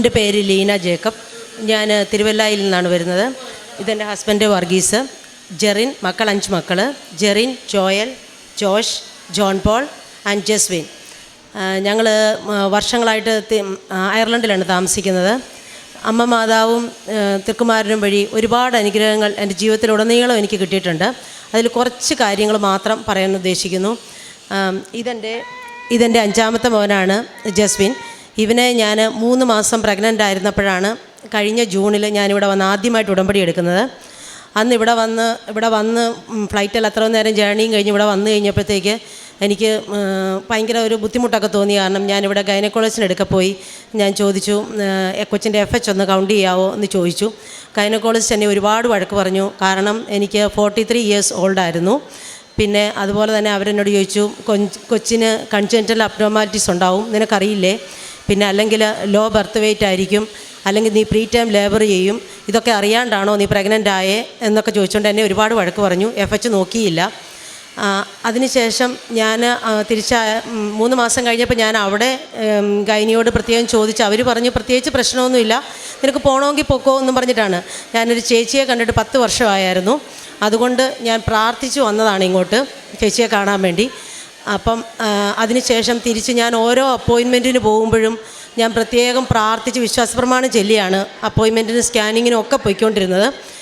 എന്റെ പേര് ലീന ജേക്കബ്. ഞാൻ തിരുവല്ലായിൽ നിന്നാണ് വരുന്നത്. ഇതെന്റെ ഹസ്ബൻഡ് വർഗീസ്. ജെറിൻ മക്കൾ അഞ്ച് മക്കൾ Jerin Joel Josh John Paul and Jeswin. ഞങ്ങൾ വർഷങ്ങളായിട്ട് അയർലൻഡിലാണ് താമസിക്കുന്നത്. അമ്മ മാതാവും തിരുക്കുമാരനും വഴി ഒരുപാട് അനുഗ്രഹങ്ങൾ എന്റെ ജീവിതത്തിലുടനീളം എനിക്ക് കിട്ടിയിട്ടുണ്ട്. അതിൽ കുറച്ച് കാര്യങ്ങൾ മാത്രം പറയാൻ ഉദ്ദേശിക്കുന്നു. ഇതെന്റെ ഇതെന്റെ അഞ്ചാമത്തെ മോനാണ് ജസ്വിൻ. ഇവനെ ഞാൻ മൂന്ന് മാസം പ്രഗ്നന്റ് ആയിരുന്നപ്പോഴാണ് കഴിഞ്ഞ ജൂണിൽ ഞാനിവിടെ വന്ന് ആദ്യമായിട്ട് ഉടമ്പടി എടുക്കുന്നത്. അന്ന് ഇവിടെ വന്ന് ഇവിടെ വന്ന് ഫ്ലൈറ്റിൽ അത്ര നേരം ജേർണിയും കഴിഞ്ഞ് ഇവിടെ വന്നു കഴിഞ്ഞപ്പോഴത്തേക്ക് എനിക്ക് ഭയങ്കര ഒരു ബുദ്ധിമുട്ടൊക്കെ തോന്നി കാരണം ഞാനിവിടെ ഗൈനക്കോളജിന് എടുക്ക പോയി. ഞാൻ ചോദിച്ചു കൊച്ചിന്റെ എഫ് എച്ച് ഒന്ന് കൗണ്ട് ചെയ്യാവോ? എന്ന് ചോദിച്ചു. ഗൈനക്കോളജിസ്റ്റ് എന്നെ ഒരുപാട് വഴക്ക് പറഞ്ഞു. കാരണം എനിക്ക് ഫോർട്ടി ത്രീ ഇയേഴ്സ് ഓൾഡായിരുന്നു പിന്നെ അതുപോലെ തന്നെ അവരെന്നോട് ചോദിച്ചു കൊച്ചിന് കൺജന്റൽ അബ്നോമാലിറ്റീസ് ഉണ്ടാവും? നിനക്കറിയില്ലേ? പിന്നെ അല്ലെങ്കിൽ ലോ ബർത്ത് വെയിറ്റ് ആയിരിക്കും അല്ലെങ്കിൽ നീ പ്രീ ടൈം ലേബർ ചെയ്യും ഇതൊക്കെ അറിയാണ്ടാണോ നീ പ്രഗ്നന്റ് ആയേ എന്നൊക്കെ ചോദിച്ചുകൊണ്ട് എന്നെ ഒരുപാട് വഴക്ക് പറഞ്ഞു എഫ് എച്ച് നോക്കിയില്ല. അതിനുശേഷം ഞാൻ തിരിച്ച മൂന്ന് മാസം കഴിഞ്ഞപ്പോൾ ഞാൻ അവിടെ ഗൈനിയോട് പ്രത്യേകം ചോദിച്ചു അവർ പറഞ്ഞു പ്രത്യേകിച്ച് പ്രശ്നമൊന്നുമില്ല നിനക്ക് പോകണമെങ്കിൽ പൊക്കോ എന്നും പറഞ്ഞിട്ടാണ്. ഞാനൊരു ചേച്ചിയെ കണ്ടിട്ട് പത്ത് വർഷമായിരുന്നു അതുകൊണ്ട് ഞാൻ പ്രാർത്ഥിച്ചു വന്നതാണ് ഇങ്ങോട്ട് ചേച്ചിയെ കാണാൻ വേണ്ടി. അപ്പം അതിനുശേഷം തിരിച്ച് ഞാൻ ഓരോ അപ്പോയിൻമെന്റിന് പോകുമ്പോഴും ഞാൻ പ്രത്യേകം പ്രാർത്ഥിച്ച് വിശ്വാസപ്രമാണം ചെല്ലിയാണ് അപ്പോയിൻമെന്റിനും സ്കാനിങ്ങിനും ഒക്കെ പോയിക്കൊണ്ടിരുന്നത്.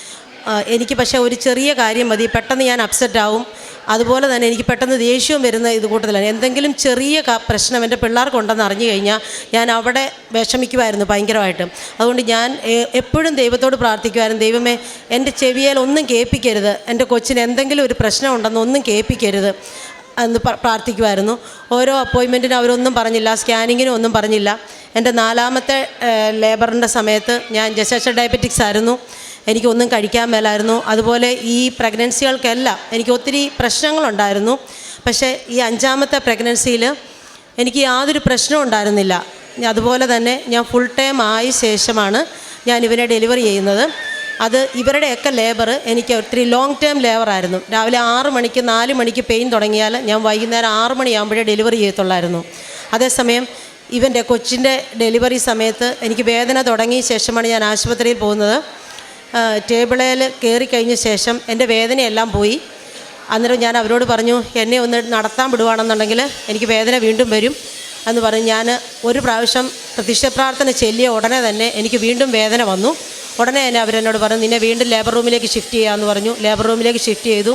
എനിക്ക് പക്ഷേ ഒരു ചെറിയ കാര്യം മതി പെട്ടെന്ന് ഞാൻ അപ്സെറ്റ് ആവും. അതുപോലെ തന്നെ എനിക്ക് പെട്ടെന്ന് ദേഷ്യവും വരുന്ന ഇത് കൂട്ടത്തിലാണ്. എന്തെങ്കിലും ചെറിയ പ്രശ്നം എന്റെ പിള്ളേർക്കുണ്ടെന്ന് അറിഞ്ഞു കഴിഞ്ഞാൽ ഞാൻ അവിടെ വിഷമിക്കുമായിരുന്നു ഭയങ്കരമായിട്ട്. അതുകൊണ്ട് ഞാൻ എപ്പോഴും ദൈവത്തോട് പ്രാർത്ഥിക്കുമായിരുന്നു. ദൈവമേ എന്റെ ചെവിയേൽ ഒന്നും കേൾപ്പിക്കരുത്. എന്റെ കൊച്ചിന് എന്തെങ്കിലും ഒരു പ്രശ്നം ഉണ്ടെന്ന് ഒന്നും കേൾപ്പിക്കരുത്. എന്ന് പ്രാർത്ഥിക്കുമായിരുന്നു ഓരോ അപ്പോയിൻമെന്റിനും അവരൊന്നും പറഞ്ഞില്ല സ്കാനിങ്ങിനും ഒന്നും പറഞ്ഞില്ല. എന്റെ നാലാമത്തെ ലേബറിന്റെ സമയത്ത് ഞാൻ ജസ്റ്റേഷൻ ഡയബറ്റിക്സ് ആയിരുന്നു. എനിക്കൊന്നും കഴിക്കാൻ മേലായിരുന്നു. അതുപോലെ ഈ പ്രഗ്നൻസികൾക്കെല്ലാം എനിക്ക് ഒത്തിരി പ്രശ്നങ്ങളുണ്ടായിരുന്നു. പക്ഷേ ഈ അഞ്ചാമത്തെ പ്രഗ്നൻസിയിൽ എനിക്ക് യാതൊരു പ്രശ്നവും ഉണ്ടായിരുന്നില്ല. അതുപോലെ തന്നെ ഞാൻ ഫുൾ ടൈം ആയ ശേഷമാണ് ഞാൻ ഇവനെ ഡെലിവറി ചെയ്യുന്നത്. അത് ഇവരുടെയൊക്കെ ലേബർ എനിക്ക് ഒത്തിരി ലോങ് ടേം ലേബറായിരുന്നു രാവിലെ ആറ് മണിക്ക് നാല് മണിക്ക് പെയിൻ തുടങ്ങിയാൽ ഞാൻ വൈകുന്നേരം ആറ് മണിയാകുമ്പോഴേ ഡെലിവറി ചെയ്യത്തുള്ളായിരുന്നു. അതേസമയം ഇവന്റെ കൊച്ചിന്റെ ഡെലിവറി സമയത്ത് എനിക്ക് വേദന തുടങ്ങിയ ശേഷമാണ് ഞാൻ ആശുപത്രിയിൽ പോകുന്നത്. ടേബിളേൽ കയറി കഴിഞ്ഞ ശേഷം എന്റെ വേദനയെല്ലാം പോയി. അന്നേരം ഞാൻ അവരോട് പറഞ്ഞു എന്നെ ഒന്ന് നടത്താൻ വിടുവാണെന്നുണ്ടെങ്കിൽ എനിക്ക് വേദന വീണ്ടും വരും. എന്ന് പറഞ്ഞ് ഞാൻ ഒരു പ്രാവശ്യം പ്രത്യക്ഷ പ്രാർത്ഥന ചെല്ലിയ ഉടനെ തന്നെ എനിക്ക് വീണ്ടും വേദന വന്നു. ഉടനെ തന്നെ അവരെന്നോട് പറഞ്ഞു നിന്നെ വീണ്ടും ലേബർ റൂമിലേക്ക് ഷിഫ്റ്റ് ചെയ്യാമെന്ന് പറഞ്ഞു. ലേബർ റൂമിലേക്ക് ഷിഫ്റ്റ് ചെയ്തു.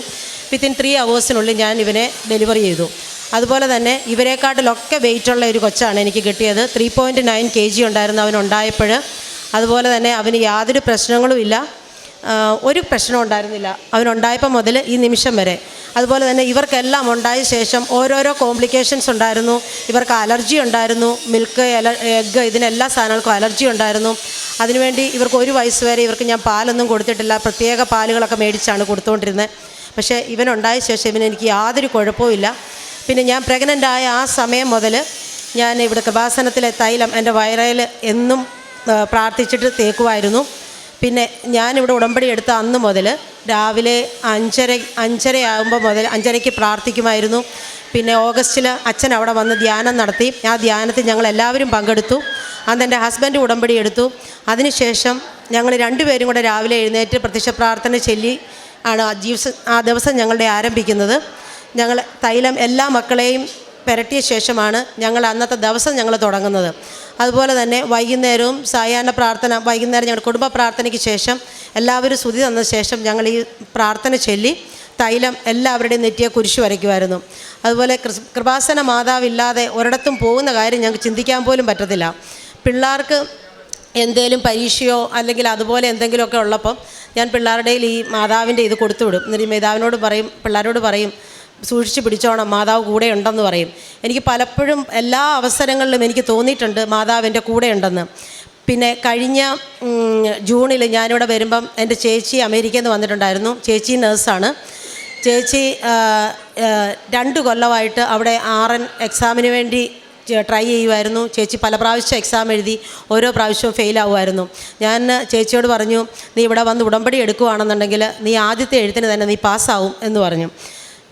വിത്തിൻ ത്രീ അവേഴ്സിനുള്ളിൽ ഞാൻ ഇവനെ ഡെലിവറി ചെയ്തു. അതുപോലെ തന്നെ ഇവരെക്കാട്ടിലൊക്കെ വെയിറ്റുള്ള ഒരു കൊച്ചാണ് എനിക്ക് കിട്ടിയത്. Three point nine K G ഉണ്ടായിരുന്നു അവനുണ്ടായപ്പോൾ അതുപോലെ തന്നെ അവന് യാതൊരു പ്രശ്നങ്ങളുമില്ല ആ, ഒരു പ്രശ്നം ഉണ്ടായിരുന്നില്ല. അവനുണ്ടായപ്പോൾ മുതൽ ഈ നിമിഷം വരെ. അതുപോലെ തന്നെ ഇവർക്കെല്ലാം ഉണ്ടായ ശേഷം ഓരോരോ കോംപ്ലിക്കേഷൻസ് ഉണ്ടായിരുന്നു. ഇവർക്ക് അലർജി ഉണ്ടായിരുന്നു. മിൽക്ക് എഗ്ഗ് ഇതിനെല്ലാ സാധനങ്ങൾക്കും അലർജി ഉണ്ടായിരുന്നു. അതിനുവേണ്ടി ഇവർക്ക് ഒരു വയസ്സ് വരെ ഇവർക്ക് ഞാൻ പാലൊന്നും കൊടുത്തിട്ടില്ല. പ്രത്യേക പാലുകളൊക്കെ മേടിച്ചാണ് കൊടുത്തുകൊണ്ടിരുന്നത്. പക്ഷേ ഇവനുണ്ടായ ശേഷം ഇവന് എനിക്ക് യാതൊരു കുഴപ്പവും പിന്നെ ഞാൻ പ്രഗ്നന്റ് ആയ ആ സമയം മുതൽ ഞാൻ ഇവിടെ കൃപാസനത്തിലെ തൈലം എന്റെ വയറയിൽ എന്നും പ്രാർത്ഥിച്ചിട്ട് തേക്കുമായിരുന്നു. പിന്നെ ഞാനിവിടെ ഉടമ്പടി എടുത്ത അന്ന് മുതൽ രാവിലെ അഞ്ചര അഞ്ചരയാകുമ്പോൾ മുതൽ അഞ്ചരയ്ക്ക് പ്രാർത്ഥിക്കുമായിരുന്നു. പിന്നെ ഓഗസ്റ്റിൽ അച്ഛൻ അവിടെ വന്ന് ധ്യാനം നടത്തി. ആ ധ്യാനത്തിൽ ഞങ്ങൾ എല്ലാവരും പങ്കെടുത്തു. അന്ന് എന്റെ ഹസ്ബൻഡ് ഉടമ്പടി എടുത്തു. അതിനുശേഷം ഞങ്ങൾ രണ്ടുപേരും കൂടെ രാവിലെ എഴുന്നേറ്റ് പ്രത്യക്ഷ പ്രാർത്ഥന ചൊല്ലി ആണ് ആ ദിവസം ആ ദിവസം ഞങ്ങളുടെ ആരംഭിക്കുന്നത്. ഞങ്ങൾ തൈലം എല്ലാ മക്കളെയും പുരട്ടിയ ശേഷമാണ് ഞങ്ങൾ അന്നത്തെ ദിവസം ഞങ്ങൾ തുടങ്ങുന്നത്. അതുപോലെ തന്നെ വൈകുന്നേരവും സായാഹ്ന പ്രാർത്ഥന വൈകുന്നേരം ഞങ്ങളുടെ കുടുംബ പ്രാർത്ഥനയ്ക്ക് ശേഷം എല്ലാവരും സ്തുതി തന്ന ശേഷം ഞങ്ങൾ ഈ പ്രാർത്ഥന ചൊല്ലി തൈലം എല്ലാവരുടെയും നെറ്റിയെ കുരിശു വരയ്ക്കുമായിരുന്നു. അതുപോലെ കൃപാസന മാതാവില്ലാതെ ഒരിടത്തും പോകുന്ന കാര്യം ഞങ്ങൾക്ക് ചിന്തിക്കാൻ പോലും പറ്റത്തില്ല. പിള്ളേർക്ക് എന്തേലും പരീക്ഷയോ അല്ലെങ്കിൽ അതുപോലെ എന്തെങ്കിലുമൊക്കെ ഉള്ളപ്പം ഞാൻ പിള്ളേരുടെ ഈ മാതാവിന്റെ ഇത് കൊടുത്തു വിടും എന്നിട്ട് മാതാവിനോട് പറയും പിള്ളേരോട് പറയും സൂക്ഷിച്ച് പിടിച്ചോണം മാതാവ് കൂടെ ഉണ്ടെന്ന് പറയും. എനിക്ക് പലപ്പോഴും എല്ലാ അവസരങ്ങളിലും എനിക്ക് തോന്നിയിട്ടുണ്ട് മാതാവ് എന്റെ കൂടെ ഉണ്ടെന്ന്. പിന്നെ കഴിഞ്ഞ ജൂണിൽ ഞാനിവിടെ വരുമ്പം എന്റെ ചേച്ചി അമേരിക്കയിൽ നിന്ന് വന്നിട്ടുണ്ടായിരുന്നു. ചേച്ചി നേഴ്സാണ്. ചേച്ചി രണ്ട് കൊല്ലമായിട്ട് അവിടെ ആർ എൻ എക്സാമിന് വേണ്ടി ട്രൈ ചെയ്യുമായിരുന്നു ചേച്ചി പല പ്രാവശ്യം എക്സാം എഴുതി ഓരോ പ്രാവശ്യവും ഫെയിലാവുമായിരുന്നു ഞാൻ ചേച്ചിയോട് പറഞ്ഞു നീ ഇവിടെ വന്ന് ഉടമ്പടി എടുക്കുകയാണെന്നുണ്ടെങ്കിൽ നീ ആദ്യത്തെ എഴുത്തിന് തന്നെ നീ പാസ്സാവും എന്ന് പറഞ്ഞു.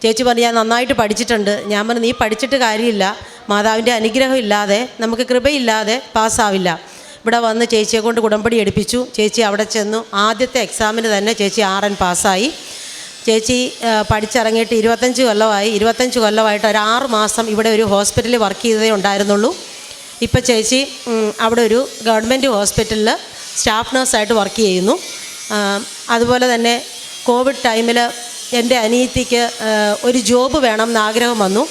ചേച്ചി പറഞ്ഞു ഞാൻ നന്നായിട്ട് പഠിച്ചിട്ടുണ്ട്. ഞാൻ പറഞ്ഞു നീ പഠിച്ചിട്ട് കാര്യമില്ല. മാതാവിന്റെ അനുഗ്രഹം ഇല്ലാതെ നമുക്ക് കൃപയില്ലാതെ പാസ്സാവില്ല ഇവിടെ വന്ന് ചേച്ചിയെ കൊണ്ട് ഉടമ്പടി എടുപ്പിച്ചു. ചേച്ചി അവിടെ ചെന്നു. ആദ്യത്തെ എക്സാമിന് തന്നെ ചേച്ചി ആർ എൻ പാസ്സായി ചേച്ചി പഠിച്ചിറങ്ങിയിട്ട് ഇരുപത്തഞ്ച് കൊല്ലമായി. ഇരുപത്തഞ്ച് കൊല്ലമായിട്ട് ഒരു ആറ് മാസം ഇവിടെ ഒരു ഹോസ്പിറ്റലിൽ വർക്ക് ചെയ്തതേ ഉണ്ടായിരുന്നുള്ളൂ. ഇപ്പോൾ ചേച്ചി അവിടെ ഒരു ഗവൺമെന്റ് ഹോസ്പിറ്റലിൽ സ്റ്റാഫ് നഴ്സായിട്ട് വർക്ക് ചെയ്യുന്നു. അതുപോലെ തന്നെ കോവിഡ് ടൈമിൽ എന്റെ അനിയത്തിക്ക് ഒരു ജോബ് വേണം എന്ന് ആഗ്രഹം വന്നു.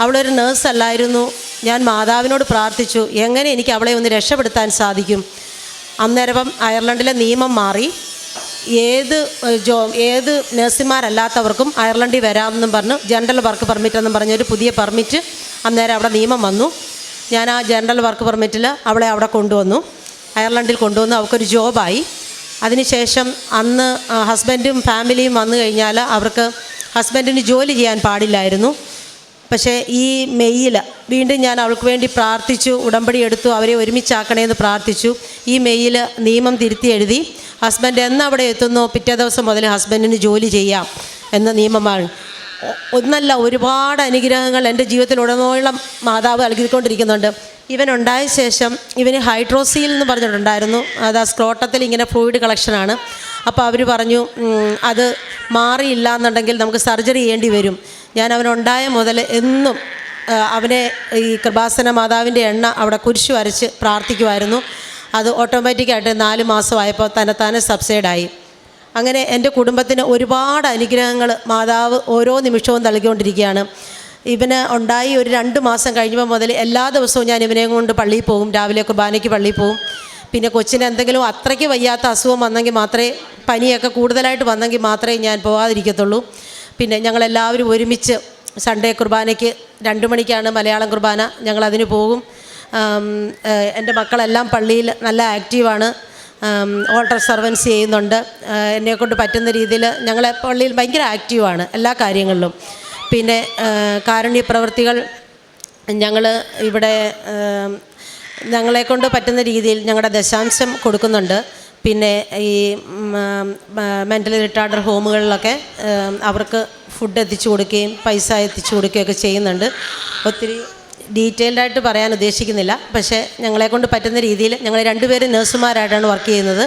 അവളൊരു നേഴ്സ് അല്ലായിരുന്നു ഞാൻ മാതാവിനോട് പ്രാർത്ഥിച്ചു എങ്ങനെ എനിക്ക് അവളെ ഒന്ന് രക്ഷപ്പെടുത്താൻ സാധിക്കും? അന്നേരം അയർലൻഡിലെ നിയമം മാറി. ഏത് ജോ ഏത് നഴ്സുമാരല്ലാത്തവർക്കും അയർലൻഡിൽ വരാമെന്നും പറഞ്ഞു ജനറൽ വർക്ക് പെർമിറ്റ് എന്നും പറഞ്ഞൊരു പുതിയ പെർമിറ്റ് അന്നേരം അവിടെ നിയമം വന്നു. ഞാൻ ആ ജനറൽ വർക്ക് പെർമിറ്റിൽ അവളെ അവിടെ കൊണ്ടുവന്നു. അയർലൻഡിൽ കൊണ്ടുവന്നു അവൾക്കൊരു ജോബായി. അതിനുശേഷം അന്ന് ഹസ്ബൻഡും ഫാമിലിയും വന്നു കഴിഞ്ഞാൽ അവർക്ക് ഹസ്ബൻഡിന് ജോലി ചെയ്യാൻ പാടില്ലായിരുന്നു. പക്ഷേ ഈ മെയ്യിൽ വീണ്ടും ഞാൻ അവൾക്ക് വേണ്ടി പ്രാർത്ഥിച്ചു ഉടമ്പടി എടുത്തു അവരെ ഒരുമിച്ചാക്കണേന്ന് പ്രാർത്ഥിച്ചു. ഈ മെയ്യിൽ നിയമം തിരുത്തി എഴുതി ഹസ്ബൻഡ് എന്നവിടെ എത്തുന്നു? പിറ്റേ ദിവസം മുതൽ ഹസ്ബൻഡിന് ജോലി ചെയ്യാം എന്ന നിയമമാണ്. ഒന്നല്ല ഒരുപാട് അനുഗ്രഹങ്ങൾ എന്റെ ജീവിതത്തിൽ ഉടനോളം മാതാവ് നൽകിക്കൊണ്ടിരിക്കുന്നുണ്ട്. ഇവനുണ്ടായ ശേഷം ഇവന് ഹൈഡ്രോസീൽ എന്ന് പറഞ്ഞിട്ടുണ്ടായിരുന്നു. അത് ആ സ്ക്രോട്ടത്തിൽ ഇങ്ങനെ ഫ്ലൂയിഡ് കളക്ഷനാണ് അപ്പോൾ അവർ പറഞ്ഞു അത് മാറിയില്ല എന്നുണ്ടെങ്കിൽ നമുക്ക് സർജറി ചെയ്യേണ്ടി വരും. ഞാൻ അവനുണ്ടായ മുതൽ എന്നും അവനെ ഈ കൃപാസന മാതാവിന്റെ എണ്ണ അവിടെ കുരിശു വരച്ച് പ്രാർത്ഥിക്കുമായിരുന്നു അത് ഓട്ടോമാറ്റിക്കായിട്ട് നാല് മാസമായപ്പോൾ തന്നെത്താനെ സബ്സൈഡായി അങ്ങനെ എന്റെ കുടുംബത്തിന് ഒരുപാട് അനുഗ്രഹങ്ങൾ മാതാവ് ഓരോ നിമിഷവും നൽകിക്കൊണ്ടിരിക്കുകയാണ്. ഇവന് ഉണ്ടായി ഒരു രണ്ട് മാസം കഴിഞ്ഞപ്പോൾ മുതൽ എല്ലാ ദിവസവും ഞാൻ ഇവനെയും കൊണ്ട് പള്ളിയിൽ പോകും. രാവിലെ കുർബാനയ്ക്ക് പള്ളിയിൽ പോകും. പിന്നെ കൊച്ചിന് എന്തെങ്കിലും അത്രയ്ക്ക് വയ്യാത്ത അസുഖം വന്നെങ്കിൽ മാത്രമേ പനിയൊക്കെ കൂടുതലായിട്ട് വന്നെങ്കിൽ മാത്രമേ ഞാൻ പോകാതിരിക്കത്തുള്ളൂ പിന്നെ ഞങ്ങളെല്ലാവരും ഒരുമിച്ച് സൺഡേ കുർബാനയ്ക്ക് രണ്ട് മണിക്കാണ് മലയാളം കുർബാന. ഞങ്ങളതിന് പോകും. എന്റെ മക്കളെല്ലാം പള്ളിയിൽ നല്ല ആക്റ്റീവാണ്. ഓൾട്ടർ സർവൻസ് ചെയ്യുന്നുണ്ട്. എന്നെക്കൊണ്ട് പറ്റുന്ന രീതിയിൽ ഞങ്ങളെ പള്ളിയിൽ ഭയങ്കര ആക്റ്റീവാണ് എല്ലാ കാര്യങ്ങളിലും. പിന്നെ കാരുണ്യ പ്രവൃത്തികൾ ഞങ്ങൾ ഇവിടെ ഞങ്ങളെ ഞങ്ങളെക്കൊണ്ട് പറ്റുന്ന രീതിയിൽ ഞങ്ങളുടെ ദശാംശം കൊടുക്കുന്നുണ്ട്. പിന്നെ ഈ മെന്റലി റിട്ടാർഡർ ഹോമുകളിലൊക്കെ അവർക്ക് ഫുഡ് എത്തിച്ചു കൊടുക്കുകയും പൈസ എത്തിച്ചു കൊടുക്കുകയൊക്കെ ചെയ്യുന്നുണ്ട്. ഒത്തിരി ഡീറ്റെയിൽഡായിട്ട് പറയാൻ ഉദ്ദേശിക്കുന്നില്ല. പക്ഷേ ഞങ്ങളെക്കൊണ്ട് പറ്റുന്ന രീതിയിൽ ഞങ്ങൾ രണ്ടുപേരും നഴ്സുമാരായിട്ടാണ് വർക്ക് ചെയ്യുന്നത്.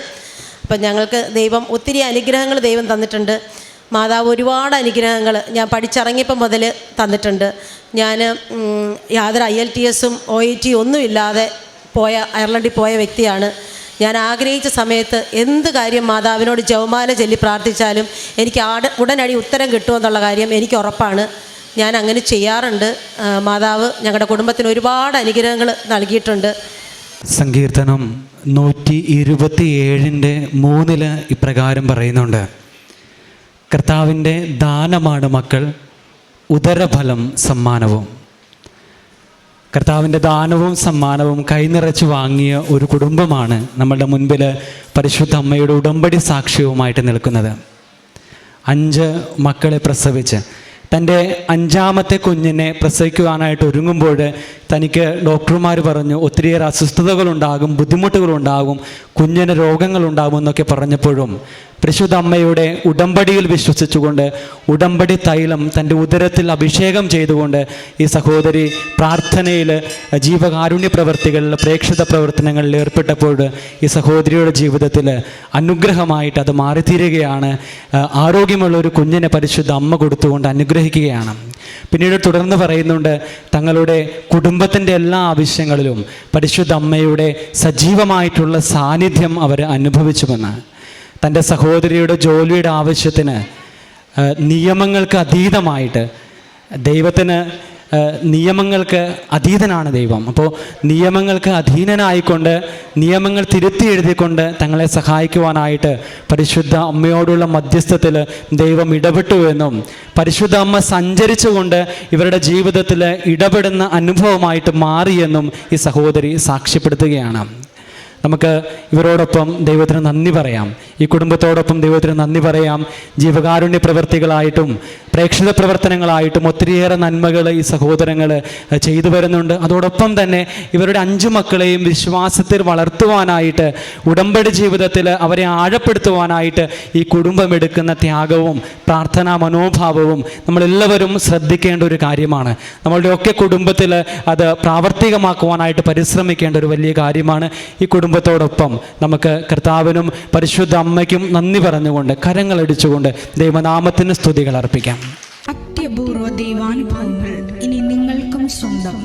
അപ്പം ഞങ്ങൾക്ക് ദൈവം ഒത്തിരി അനുഗ്രഹങ്ങൾ ദൈവം തന്നിട്ടുണ്ട്. മാതാവ് ഒരുപാട് അനുഗ്രഹങ്ങൾ ഞാൻ പഠിച്ചിറങ്ങിയപ്പോൾ മുതൽ തന്നിട്ടുണ്ട്. ഞാൻ യാതൊരു ഐ എൽ ടി എസും ഒ ഇ ടി ഒന്നുമില്ലാതെ പോയ അയർലൻഡിൽ പോയ വ്യക്തിയാണ്. ഞാൻ ആഗ്രഹിച്ച സമയത്ത് എന്ത് കാര്യം മാതാവിനോട് ജവമാല ചൊല്ലി പ്രാർത്ഥിച്ചാലും എനിക്ക് ആട് ഉടനടി ഉത്തരം കിട്ടുമെന്നുള്ള കാര്യം എനിക്ക് ഉറപ്പാണ്. ഞാൻ അങ്ങനെ ചെയ്യാറുണ്ട്. മാതാവ് ഞങ്ങളുടെ കുടുംബത്തിന് ഒരുപാട് അനുഗ്രഹങ്ങൾ നൽകിയിട്ടുണ്ട്. സങ്കീർത്തനം നൂറ്റി ഇരുപത്തി ഏഴിന്റെ മൂന്നിൽ ഇപ്രകാരം പറയുന്നുണ്ട്. കർത്താവിന്റെ ദാനമാണ് മക്കൾ ഉദരഫലം സമ്മാനവും. കർത്താവിന്റെ ദാനവും സമ്മാനവും കൈനിറച്ച് വാങ്ങിയ ഒരു കുടുംബമാണ് നമ്മളുടെ മുൻപിൽ പരിശുദ്ധ അമ്മയുടെ ഉടമ്പടി സാക്ഷ്യവുമായിട്ട് നിൽക്കുന്നത്. അഞ്ച് മക്കളെ പ്രസവിച്ച് തന്റെ അഞ്ചാമത്തെ കുഞ്ഞിനെ പ്രസവിക്കുവാനായിട്ട് ഒരുങ്ങുമ്പോൾ തനിക്ക് ഡോക്ടർമാർ പറഞ്ഞു ഒത്തിരിയേറെ അസ്വസ്ഥതകളുണ്ടാകും ബുദ്ധിമുട്ടുകളുണ്ടാകും കുഞ്ഞിന് രോഗങ്ങളുണ്ടാകും എന്നൊക്കെ പറഞ്ഞപ്പോഴും പരിശുദ്ധ അമ്മയുടെ ഉടമ്പടിയിൽ വിശ്വസിച്ചുകൊണ്ട് ഉടമ്പടി തൈലം തന്റെ ഉദരത്തിൽ അഭിഷേകം ചെയ്തുകൊണ്ട് ഈ സഹോദരി പ്രാർത്ഥനയിൽ ജീവകാരുണ്യ പ്രവർത്തികളിൽ പ്രേക്ഷിത പ്രവർത്തനങ്ങളിൽ ഏർപ്പെട്ടപ്പോൾ ഈ സഹോദരിയുടെ ജീവിതത്തിൽ അനുഗ്രഹമായിട്ട് അത് മാറിത്തീരുകയാണ്. ആരോഗ്യമുള്ള ഒരു കുഞ്ഞിനെ പരിശുദ്ധ അമ്മ കൊടുത്തുകൊണ്ട് അനുഗ്രഹിക്കുകയാണ്. പിന്നീട് തുടർന്ന് പറയുന്നുണ്ട് തങ്ങളുടെ കുടുംബത്തിന്റെ എല്ലാ ആവശ്യങ്ങളിലും പരിശുദ്ധ അമ്മയുടെ സജീവമായിട്ടുള്ള സാന്നിധ്യം അവർ അനുഭവിച്ചുവെന്ന്. തന്റെ സഹോദരിയുടെ ജോലിയുടെ ആവശ്യത്തിന് നിയമങ്ങൾക്ക് അതീതമായിട്ട് ദൈവത്തിന് നിയമങ്ങൾക്ക് അതീതനാണ് ദൈവം. അപ്പോൾ നിയമങ്ങൾക്ക് അധീനനായിക്കൊണ്ട് നിയമങ്ങൾ തിരുത്തി എഴുതിക്കൊണ്ട് തങ്ങളെ സഹായിക്കുവാനായിട്ട് പരിശുദ്ധ അമ്മയോടുള്ള മധ്യസ്ഥത്തിൽ ദൈവം ഇടപെട്ടു എന്നും പരിശുദ്ധ അമ്മ സഞ്ചരിച്ചുകൊണ്ട് ഇവരുടെ ജീവിതത്തിൽ ഇടപെടുന്ന അനുഭവമായിട്ട് മാറിയെന്നും ഈ സഹോദരി സാക്ഷ്യപ്പെടുത്തുകയാണ്. നമുക്ക് ഇവരോടൊപ്പം ദൈവത്തിന് നന്ദി പറയാം. ഈ കുടുംബത്തോടൊപ്പം ദൈവത്തിന് നന്ദി പറയാം. ജീവകാരുണ്യ പ്രവർത്തികളായിട്ടും പ്രേക്ഷിത പ്രവർത്തനങ്ങളായിട്ടും ഒത്തിരിയേറെ നന്മകൾ ഈ സഹോദരങ്ങൾ ചെയ്തു വരുന്നുണ്ട്. അതോടൊപ്പം തന്നെ ഇവരുടെ അഞ്ചു മക്കളെയും വിശ്വാസത്തിൽ വളർത്തുവാനായിട്ട് ഉടമ്പടി ജീവിതത്തിൽ അവരെ ആഴപ്പെടുത്തുവാനായിട്ട് ഈ കുടുംബം എടുക്കുന്ന ത്യാഗവും പ്രാർത്ഥനാ മനോഭാവവും നമ്മളെല്ലാവരും ശ്രദ്ധിക്കേണ്ട ഒരു കാര്യമാണ്. നമ്മളുടെയൊക്കെ കുടുംബത്തിൽ അത് പ്രാവർത്തികമാക്കുവാനായിട്ട് പരിശ്രമിക്കേണ്ട ഒരു വലിയ കാര്യമാണ് ഈ കുടുംബം കുടുംബത്തോടൊപ്പം നമുക്ക് കർത്താവിനും പരിശുദ്ധ അമ്മയ്ക്കും നന്ദി പറഞ്ഞുകൊണ്ട് കരങ്ങളടിച്ചുകൊണ്ട് ദൈവനാമത്തിന് സ്തുതികൾ അർപ്പിക്കാം. അത്യപൂർവ ദൈവാനുഭവങ്ങൾ ഇനി നിങ്ങൾക്കും സ്വന്തം.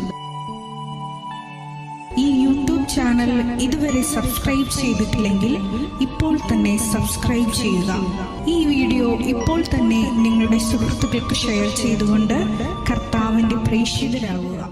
ഈ യൂട്യൂബ് ചാനൽ ഇതുവരെ സബ്സ്ക്രൈബ് ചെയ്തിട്ടില്ലെങ്കിൽ ഇപ്പോൾ തന്നെ സബ്സ്ക്രൈബ് ചെയ്യുക. ഈ വീഡിയോ ഇപ്പോൾ തന്നെ നിങ്ങളുടെ സുഹൃത്തുക്കൾക്ക് ഷെയർ ചെയ്തുകൊണ്ട് കർത്താവിന്റെ പ്രേക്ഷിതരാകുക